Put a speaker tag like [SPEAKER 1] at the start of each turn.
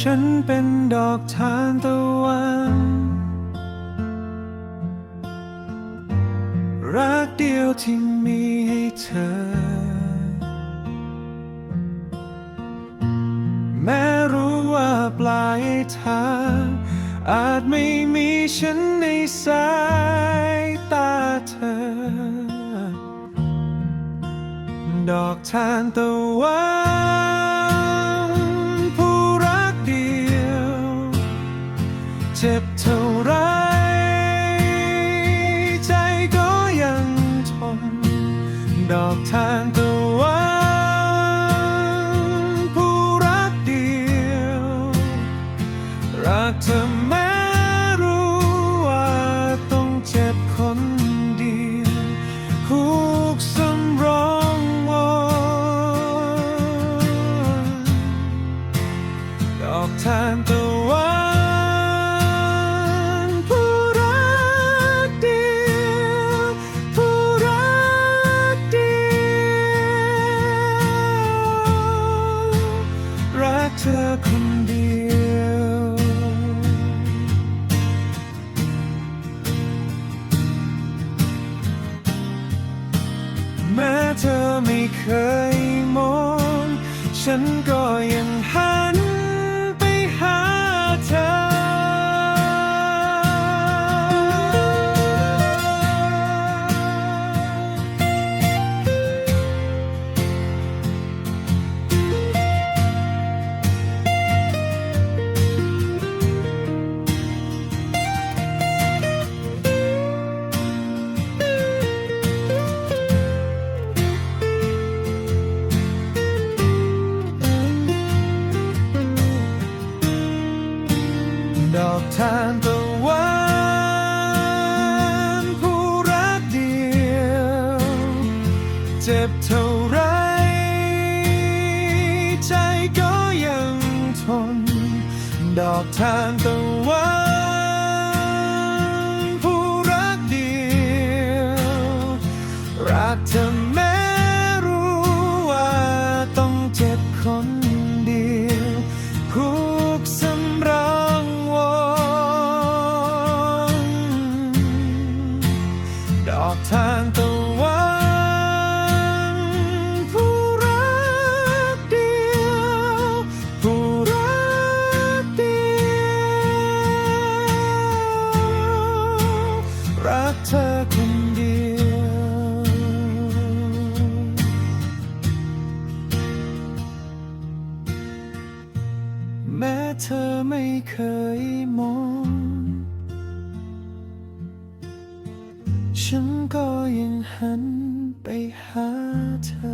[SPEAKER 1] ฉันเป็นดอกทานตะวัน รักเดียวที่มีให้เธอ แม้รู้ว่าปลายทางอาจไม่มีฉันในสายตาเธอ ดอกทานตะวัน จ็บเท่าไรใจก็ยังทน ดอกทานตะวันผู้รักเดียว รักเธอแม้รู้ว่าต้องเจ็บคนเดียวคุกสำรองวอนดอกทานตะวัน กเธอคนเดียว แม้เธอไม่เคยมอง ฉันก็ยังหา ดอกทานตะวันผู้รักเดียวเจ็บเท่าไรใจก็ยังทน ดอกทานตะวันผู้รักเดียวรักเธอแม้รู้ว่าต้องเจ็บคน อกทานตะวันผู้รักเดียวผู้รักเดียวรักเธอคนเดียวแม้เธอไม่เคยมอง ก็ยังหันไปหาเธอ